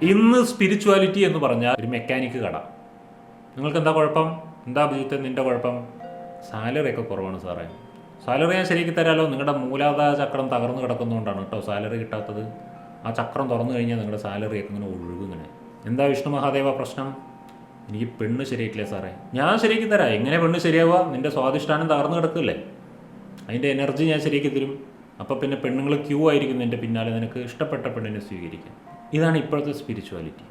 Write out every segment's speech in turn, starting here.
ഇന്ന് സ്പിരിച്വാലിറ്റി എന്ന് പറഞ്ഞാൽ ഒരു മെക്കാനിക്ക് കട. നിങ്ങൾക്ക് എന്താ കുഴപ്പം? എന്താ അഭിജിത്ത് നിന്റെ കുഴപ്പം? സാലറി ഒക്കെ കുറവാണ് സാറേ. സാലറി ഞാൻ ശരിക്ക് തരാമല്ലോ നിങ്ങളുടെ മൂലാധാര ചക്രം തകർന്നു കിടക്കുന്നതുകൊണ്ടാണ് കേട്ടോ സാലറി കിട്ടാത്തത്. ആ ചക്രം തുറന്നു കഴിഞ്ഞാൽ നിങ്ങളുടെ സാലറി ഒക്കെ ഇങ്ങനെ ഒഴുകും ഇങ്ങനെ. എന്താ വിഷ്ണു മഹാദേവ പ്രശ്നം? എനിക്ക് പെണ്ണ് ശരിയായിട്ടില്ലേ സാറേ? ഞാൻ ശരിക്ക് തരാം. എങ്ങനെ പെണ്ണ് ശരിയാവുക? നിന്റെ സ്വാധിഷ്ഠാനം തകർന്നു കിടക്കില്ലേ അതിന്റെ എനർജി ഞാൻ ശരിയാക്കി തരും. അപ്പോൾ പിന്നെ പെണ്ണുങ്ങൾ ക്യൂ ആയിരിക്കും നിന്റെ പിന്നാലെ. നിനക്ക് ഇഷ്ടപ്പെട്ട പെണ്ണിനെ സ്വീകരിക്കും. ഇതാണ് ഇപ്പോഴത്തെ സ്പിരിച്വാലിറ്റി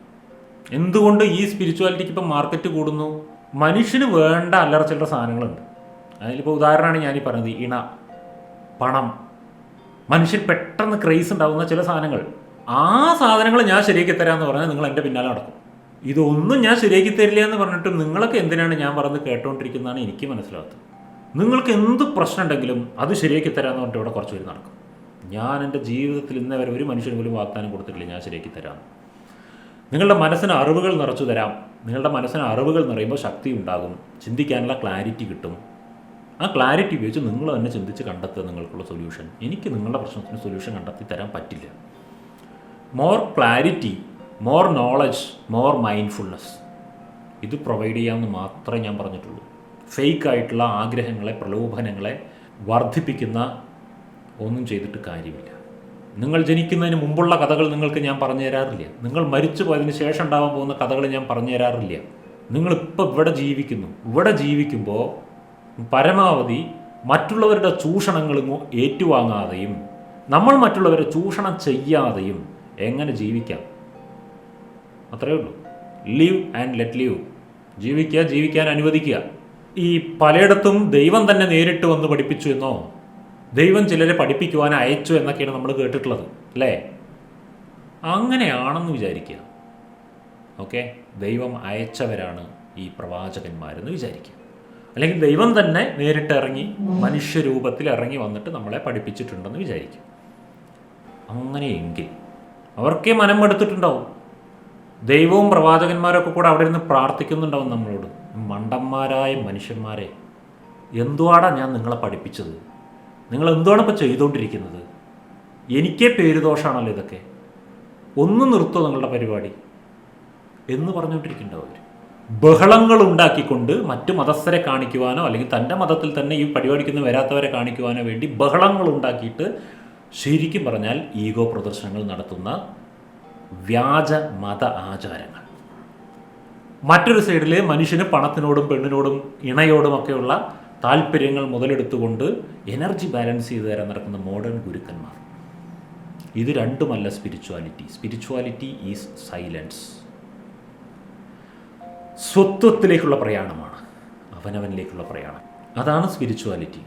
എന്തുകൊണ്ട് ഈ സ്പിരിച്വാലിറ്റിക്ക് ഇപ്പം മാർക്കറ്റ് കൂടുന്നു? മനുഷ്യന് വേണ്ട അല്ലറച്ചിലുള്ള സാധനങ്ങളുണ്ട്. അതിലിപ്പോൾ ഉദാഹരണമാണ് ഞാനീ പറഞ്ഞത് ഇണ പണം. മനുഷ്യൻ പെട്ടെന്ന് ക്രേസ് ഉണ്ടാകുന്ന ചില സാധനങ്ങൾ. ആ സാധനങ്ങൾ ഞാൻ ശരിയാക്കി തരാമെന്ന് പറഞ്ഞാൽ നിങ്ങൾ എന്റെ പിന്നാലെ നടക്കും. ഇതൊന്നും ഞാൻ ശരിയാക്കി തരില്ല എന്ന് പറഞ്ഞിട്ട് നിങ്ങളൊക്കെ എന്തിനാണ് ഞാൻ പറഞ്ഞത് കേട്ടോണ്ടിരിക്കുന്നതാണ് എനിക്ക് മനസ്സിലാകാത്തത് നിങ്ങൾക്ക് എന്ത് പ്രശ്നം ഉണ്ടെങ്കിലും അത് ശരിയാക്കി തരാമെന്ന് പറഞ്ഞിട്ട് ഇവിടെ കുറച്ച് പേര് നടക്കും. ഞാൻ എന്റെ ജീവിതത്തിൽ ഇന്നേ വരെ ഒരു മനുഷ്യന് പോലും വാഗ്ദാനം കൊടുത്തിട്ടില്ല ഞാൻ ശരിയാക്കി തരാം. നിങ്ങളുടെ മനസ്സിന് അറിവുകൾ നിറച്ചു തരാം. നിങ്ങളുടെ മനസ്സിന് അറിവുകൾ നിറയുമ്പോൾ ശക്തി ഉണ്ടാകും. ചിന്തിക്കാനുള്ള ക്ലാരിറ്റി കിട്ടും. ആ ക്ലാരിറ്റി ഉപയോഗിച്ച് നിങ്ങൾ തന്നെ ചിന്തിച്ച് കണ്ടെത്തുക നിങ്ങൾക്കുള്ള സൊല്യൂഷൻ എനിക്ക് നിങ്ങളുടെ പ്രശ്നത്തിന് സൊല്യൂഷൻ കണ്ടെത്തി തരാൻ പറ്റില്ല. More clarity more knowledge more mindfulness ഇത് പ്രൊവൈഡ് ചെയ്യാമെന്ന് മാത്രമേ ഞാൻ പറഞ്ഞിട്ടുള്ളൂ. ഫേക്ക് ആയിട്ടുള്ള ആഗ്രഹങ്ങളെ പ്രലോഭനങ്ങളെ വർദ്ധിപ്പിക്കുന്ന ഒന്നും ചെയ്തിട്ട് കാര്യമില്ല. നിങ്ങൾ ജനിക്കുന്നതിന് മുമ്പുള്ള കഥകൾ നിങ്ങൾക്ക് ഞാൻ പറഞ്ഞു തരാറില്ല. നിങ്ങൾ മരിച്ചു പോയതിന് ശേഷം ഉണ്ടാവാൻ പോകുന്ന കഥകൾ ഞാൻ പറഞ്ഞു തരാറില്ല. നിങ്ങളിപ്പോൾ ഇവിടെ ജീവിക്കുന്നു. ഇവിടെ ജീവിക്കുമ്പോൾ പരമാവധി മറ്റുള്ളവരുടെ ചൂഷണങ്ങളും ഏറ്റുവാങ്ങാതെയും നമ്മൾ മറ്റുള്ളവരെ ചൂഷണം ചെയ്യാതെയും എങ്ങനെ ജീവിക്കാം? അത്രയേ ഉള്ളൂ. ലീവ് ആൻഡ് ലെറ്റ് ലീവ് ജീവിക്കുക ജീവിക്കാൻ അനുവദിക്കുക. ഈ പലയിടത്തും ദൈവം തന്നെ നേരിട്ട് വന്ന് പഠിപ്പിച്ചു എന്നോ? ദൈവം ചിലരെ പഠിപ്പിക്കുവാൻ അയച്ചു എന്നൊക്കെയാണ് നമ്മൾ കേട്ടിട്ടുള്ളത് അല്ലേ? അങ്ങനെയാണെന്ന് വിചാരിക്കുക. ഓക്കെ? ദൈവം അയച്ചവരാണ് ഈ പ്രവാചകന്മാരെന്ന് വിചാരിക്കുക. അല്ലെങ്കിൽ ദൈവം തന്നെ നേരിട്ട് ഇറങ്ങി മനുഷ്യരൂപത്തിൽ ഇറങ്ങി വന്നിട്ട് നമ്മളെ പഠിപ്പിച്ചിട്ടുണ്ടെന്ന് വിചാരിക്കും അങ്ങനെയെങ്കിൽ അവർക്കേ മനം എടുത്തിട്ടുണ്ടാവും. ദൈവവും പ്രവാചകന്മാരൊക്കെ കൂടെ അവിടെ ഇരുന്ന് പ്രാർത്ഥിക്കുന്നുണ്ടാവും നമ്മളോട്. മണ്ടന്മാരായ മനുഷ്യന്മാരെ എന്തുവാടാ ഞാൻ നിങ്ങളെ പഠിപ്പിച്ചത്? നിങ്ങൾ എന്തുവാണ് ഇപ്പോൾ ചെയ്തുകൊണ്ടിരിക്കുന്നത് എനിക്കേ പേരുദോഷമാണല്ലോ ഇതൊക്കെ. ഒന്ന് നിർത്തോ നിങ്ങളുടെ പരിപാടി. എന്ന് പറഞ്ഞുകൊണ്ടിരിക്കേണ്ട അവർ ബഹളങ്ങൾ ഉണ്ടാക്കിക്കൊണ്ട് മറ്റു മതസ്ഥരെ കാണിക്കുവാനോ അല്ലെങ്കിൽ തന്റെ മതത്തിൽ തന്നെ ഈ പരിപാടിക്കുന്ന വരാത്തവരെ കാണിക്കുവാനോ വേണ്ടി ബഹളങ്ങൾ ഉണ്ടാക്കിയിട്ട് ശരിക്കും പറഞ്ഞാൽ ഈഗോ പ്രദർശനങ്ങൾ നടത്തുന്ന വ്യാജ മത ആചാരങ്ങൾ. മറ്റൊരു സൈഡിൽ മനുഷ്യന് പണത്തിനോടും പെണ്ണിനോടും ഇണയോടും ഒക്കെയുള്ള താല്പര്യങ്ങൾ മുതലെടുത്തുകൊണ്ട് എനർജി ബാലൻസ് ചെയ്ത് തരാൻ നടക്കുന്ന മോഡേൺ ഗുരുക്കന്മാർ. ഇത് രണ്ടുമല്ല സ്പിരിച്വാലിറ്റി സ്പിരിച്വാലിറ്റി ഈസ് സൈലൻസ് സ്വത്വത്തിലേക്കുള്ള പ്രയാണമാണ്. അവനവനിലേക്കുള്ള പ്രയാണം. അതാണ് സ്പിരിച്വാലിറ്റി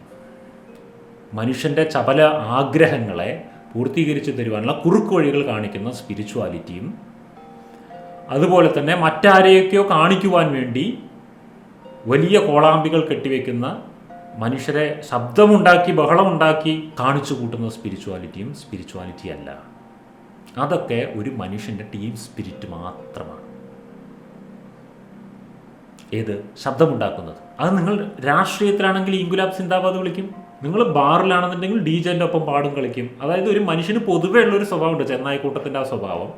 മനുഷ്യന്റെ ചപല ആഗ്രഹങ്ങളെ പൂർത്തീകരിച്ച് തരുവാനുള്ള കുറുക്ക് വഴികൾ കാണിക്കുന്ന സ്പിരിച്വാലിറ്റിയും അതുപോലെ തന്നെ മറ്റാരെയൊക്കെയോ കാണിക്കുവാൻ വേണ്ടി വലിയ കോളാമ്പികൾ കെട്ടിവെക്കുന്ന മനുഷ്യരെ ശബ്ദമുണ്ടാക്കി ബഹളമുണ്ടാക്കി കാണിച്ചു കൂട്ടുന്ന സ്പിരിച്വാലിറ്റിയും സ്പിരിച്വാലിറ്റി അല്ല. അതൊക്കെ ഒരു മനുഷ്യന്റെ ടീം സ്പിരിറ്റ് മാത്രമാണ്. ഏത്? ശബ്ദമുണ്ടാക്കുന്നത്. അത് നിങ്ങൾ രാഷ്ട്രീയത്തിലാണെങ്കിൽ ഇംഗുലാബ് സിന്ദാബാദ് വിളിക്കും. നിങ്ങൾ ബാറിലാണെന്നുണ്ടെങ്കിൽ ഡി ജെന്റെ ഒപ്പം പാടും കളിക്കും. അതായത് ഒരു മനുഷ്യന് പൊതുവേ ഉള്ളൊരു സ്വഭാവമുണ്ട്. ചെന്നായിക്കൂട്ടത്തിന്റെ ആ സ്വഭാവം.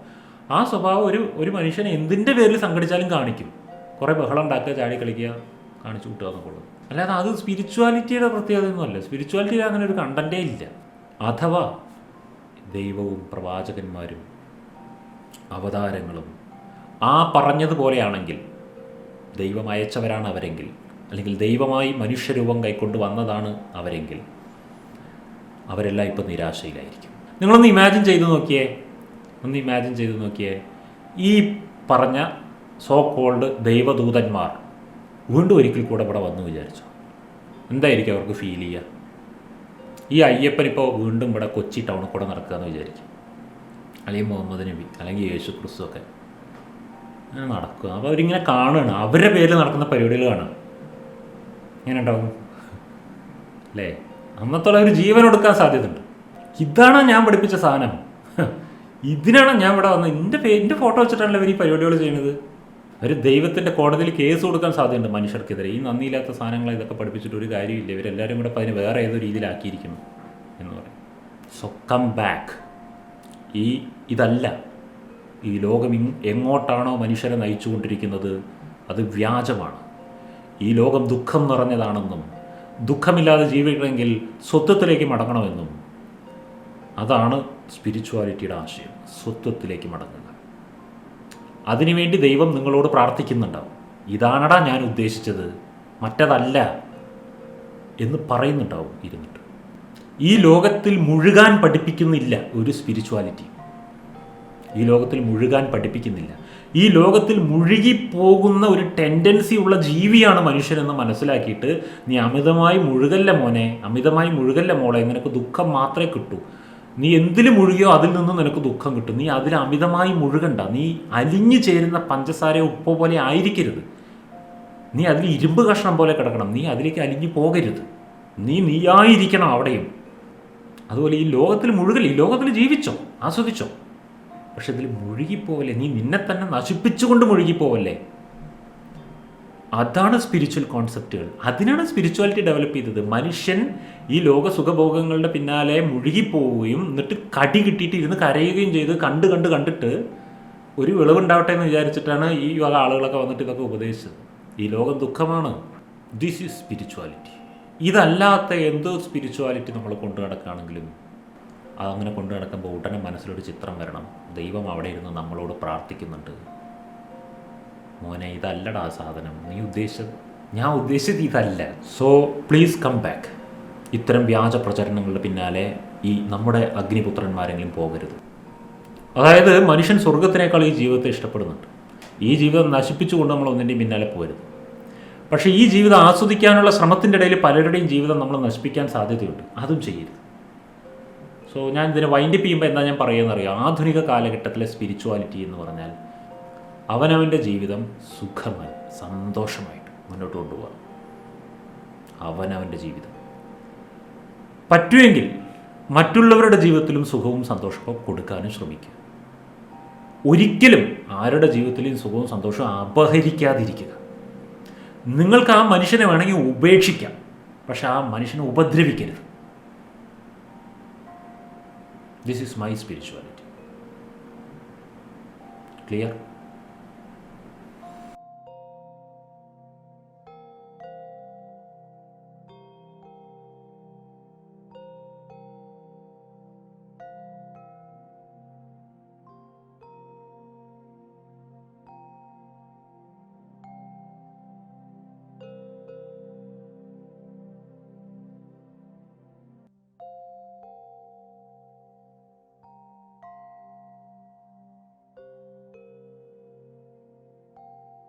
ആ സ്വഭാവം ഒരു ഒരു മനുഷ്യനെ എന്തിന്റെ പേരിൽ സംഘടിച്ചാലും കാണിക്കും. കുറേ ബഹളം ഉണ്ടാക്കുക ചാടി കളിക്കുക കാണിച്ചു കൂട്ടുക എന്നൊക്കെ ഉള്ളത്. അല്ലാതെ അത് സ്പിരിച്വാലിറ്റിയുടെ പ്രത്യേകതയൊന്നുമല്ല. സ്പിരിച്വാലിറ്റിയിൽ അങ്ങനെ ഒരു കണ്ടന്റേ ഇല്ല. അഥവാ ദൈവവും പ്രവാചകന്മാരും അവതാരങ്ങളും ആ പറഞ്ഞതുപോലെയാണെങ്കിൽ ദൈവം അയച്ചവരാണ് അവരെങ്കിൽ അല്ലെങ്കിൽ ദൈവമായി മനുഷ്യരൂപം കൈക്കൊണ്ട് വന്നതാണ് അവരെങ്കിൽ അവരെല്ലാം ഇപ്പം നിരാശയിലായിരിക്കും. നിങ്ങളൊന്ന് ഇമാജിൻ ചെയ്തു നോക്കിയേ. ഒന്ന് ഇമാജിൻ ചെയ്തു നോക്കിയേ. ഈ പറഞ്ഞ സോ കോൾഡ് ദൈവദൂതന്മാർ വീണ്ടും ഒരിക്കൽ കൂടെ ഇവിടെ വന്നു വിചാരിച്ചു? എന്തായിരിക്കും അവർക്ക് ഫീൽ ചെയ്യുക ഈ അയ്യപ്പൻ ഇപ്പോൾ വീണ്ടും ഇവിടെ കൊച്ചി ടൗണിൽ കൂടെ നടക്കുക എന്ന് വിചാരിക്കും. അല്ലെങ്കിൽ മുഹമ്മദ് നബി അല്ലെങ്കിൽ യേശു ക്രിസ്തു ഒക്കെ. അങ്ങനെ നടക്കുക. അപ്പോൾ അവരിങ്ങനെ കാണുകയാണ്. അവരുടെ പേരിൽ നടക്കുന്ന പരിപാടികൾ കാണുക. ഇങ്ങനെ ഉണ്ടാവും. അല്ലേ? അന്നത്തോളം ഒരു ജീവൻ കൊടുക്കാൻ സാധ്യതയുണ്ട്. ഇതാണ് ഞാൻ പഠിപ്പിച്ച സാധനം. ഇതിനാണ് ഞാൻ ഇവിടെ വന്നത്. എന്റെ എന്റെ ഫോട്ടോ വെച്ചിട്ടാണല്ലോ ഇവർ ഈ പരിപാടികൾ ചെയ്യുന്നത്. ഒരു ദൈവത്തിന്റെ കോടതിയിൽ കേസ് കൊടുക്കാൻ സാധ്യതയുണ്ട് മനുഷ്യർക്കെതിരെ. ഈ നന്ദിയില്ലാത്ത സാധനങ്ങൾ ഇതൊക്കെ പഠിപ്പിച്ചിട്ട് ഒരു കാര്യമില്ല. ഇവരെല്ലാവരും കൂടെ അതിന് വേറെ ഏതോ രീതിയിലാക്കിയിരിക്കുന്നു എന്ന് പറയും. സോ കം ബാക്ക് ഈ ഇതല്ല. ഈ ലോകം എങ്ങോട്ടാണോ മനുഷ്യരെ നയിച്ചുകൊണ്ടിരിക്കുന്നത്? അത് വ്യാജമാണ്. ഈ ലോകം ദുഃഖം നിറഞ്ഞതാണെന്നും ദുഃഖമില്ലാതെ ജീവിക്കണമെങ്കിൽ സ്വത്വത്തിലേക്ക് മടങ്ങണമെന്നും. അതാണ് സ്പിരിച്വാലിറ്റിയുടെ ആശയം. സ്വത്വത്തിലേക്ക് മടങ്ങുക. അതിനുവേണ്ടി ദൈവം നിങ്ങളോട് പ്രാർത്ഥിക്കുന്നുണ്ടാവും ഇതാണടാ ഞാൻ ഉദ്ദേശിച്ചത്. മറ്റതല്ല എന്ന് പറയുന്നുണ്ടാവും ഇരുന്നിട്ട്. ഈ ലോകത്തിൽ മുഴുകാൻ പഠിപ്പിക്കുന്നില്ല ഒരു സ്പിരിച്വാലിറ്റി ഈ ലോകത്തിൽ മുഴുകാൻ പഠിപ്പിക്കുന്നില്ല. ഈ ലോകത്തിൽ മുഴുകി പോകുന്ന ഒരു ടെൻഡൻസി ഉള്ള ജീവിയാണ് മനുഷ്യനെന്ന് മനസ്സിലാക്കിയിട്ട് നീ അമിതമായി മുഴുകല്ല മോനെ അമിതമായി മുഴുകല്ല മോളെ നിനക്ക് ദുഃഖം മാത്രമേ കിട്ടൂ. നീ എന്തിൽ മുഴുകിയോ അതിൽ നിന്ന് നിനക്ക് ദുഃഖം കിട്ടും. നീ അതിൽ അമിതമായി മുഴുകണ്ട. നീ അലിഞ്ഞു ചേരുന്ന പഞ്ചസാര ഉപ്പ് പോലെ ആയിരിക്കരുത്. നീ അതിൽ ഇരുമ്പ് കഷ്ണം പോലെ കിടക്കണം. നീ അതിലേക്ക് അലിഞ്ഞു പോകരുത്. നീ നീയായിരിക്കണം അവിടെയും. അതുപോലെ ഈ ലോകത്തിൽ മുഴുകൽ ഈ ലോകത്തിൽ ജീവിച്ചോ ആസ്വദിച്ചോ. പക്ഷെ ഇതിൽ മുഴുകിപ്പോവല്ലേ? നീ നിന്നെ തന്നെ നശിപ്പിച്ചുകൊണ്ട് മുഴുകിപ്പോവല്ലേ? അതാണ് സ്പിരിച്വൽ കോൺസെപ്റ്റുകൾ അതിനാണ് സ്പിരിച്വാലിറ്റി ഡെവലപ്പ് ചെയ്തത്. മനുഷ്യൻ ഈ ലോക സുഖഭോഗങ്ങളുടെ പിന്നാലെ മുഴുകിപ്പോവുകയും എന്നിട്ട് കടി കിട്ടിയിട്ട് ഇരുന്ന് കരയുകയും ചെയ്ത് കണ്ട് കണ്ട് കണ്ടിട്ട് ഒരു വിളവുണ്ടാവട്ടെ എന്ന് വിചാരിച്ചിട്ടാണ് ഈ വക ആളുകളൊക്കെ വന്നിട്ട് ഇതൊക്കെ ഉപദേശിച്ചത്. ഈ ലോകം ദുഃഖമാണ്. ദിസ് ഈസ് സ്പിരിച്വാലിറ്റി ഇതല്ലാത്ത എന്തോ സ്പിരിച്വാലിറ്റി നമ്മൾ കൊണ്ടു നടക്കുകയാണെങ്കിലും അതങ്ങനെ കൊണ്ടു നടക്കുമ്പോൾ ഉടനെ മനസ്സിലൊരു ചിത്രം വരണം. ദൈവം അവിടെ ഇരുന്ന് നമ്മളോട് പ്രാർത്ഥിക്കുന്നുണ്ട്. മോനെ ഇതല്ലടാ സാധനം. നീ ഉദ്ദേശിച്ചത് ഞാൻ ഉദ്ദേശിച്ചത് ഇതല്ല. സോ പ്ലീസ് കം ബാക്ക് ഇത്തരം വ്യാജ പ്രചരണങ്ങളുടെ പിന്നാലെ ഈ നമ്മുടെ അഗ്നിപുത്രന്മാരെങ്കിലും പോകരുത്. അതായത് മനുഷ്യൻ സ്വർഗത്തിനേക്കാൾ ഈ ജീവിതത്തെ ഇഷ്ടപ്പെടുന്നുണ്ട്. ഈ ജീവിതം നശിപ്പിച്ചുകൊണ്ട് നമ്മൾ ഒന്നിന്റെയും പിന്നാലെ പോകരുത്. പക്ഷേ ഈ ജീവിതം ആസ്വദിക്കാനുള്ള ശ്രമത്തിന്റെ ഇടയിൽ പലരുടെയും ജീവിതം നമ്മൾ നശിപ്പിക്കാൻ സാധ്യതയുണ്ട്. അതും ചെയ്യരുത്. സോ ഞാൻ ഇതിനെ വൈൻഡപ്പ് ചെയ്യുമ്പോൾ എന്താ ഞാൻ പറയുന്നറിയാം? ആധുനിക കാലഘട്ടത്തിലെ സ്പിരിച്വാലിറ്റി എന്ന് പറഞ്ഞാൽ അവനവന്റെ ജീവിതം സുഖമായി സന്തോഷമായിട്ട് മുന്നോട്ട് കൊണ്ടുപോകാം അവനവന്റെ ജീവിതം. പറ്റുമെങ്കിൽ മറ്റുള്ളവരുടെ ജീവിതത്തിലും സുഖവും സന്തോഷവും കൊടുക്കാനും ശ്രമിക്കുക. ഒരിക്കലും ആരുടെ ജീവിതത്തിലും സുഖവും സന്തോഷവും അപഹരിക്കാതിരിക്കുക. നിങ്ങൾക്ക് ആ മനുഷ്യനെ വേണമെങ്കിൽ ഉപേക്ഷിക്കാം പക്ഷെ ആ മനുഷ്യനെ ഉപദ്രവിക്കരുത്. This is my spirituality clear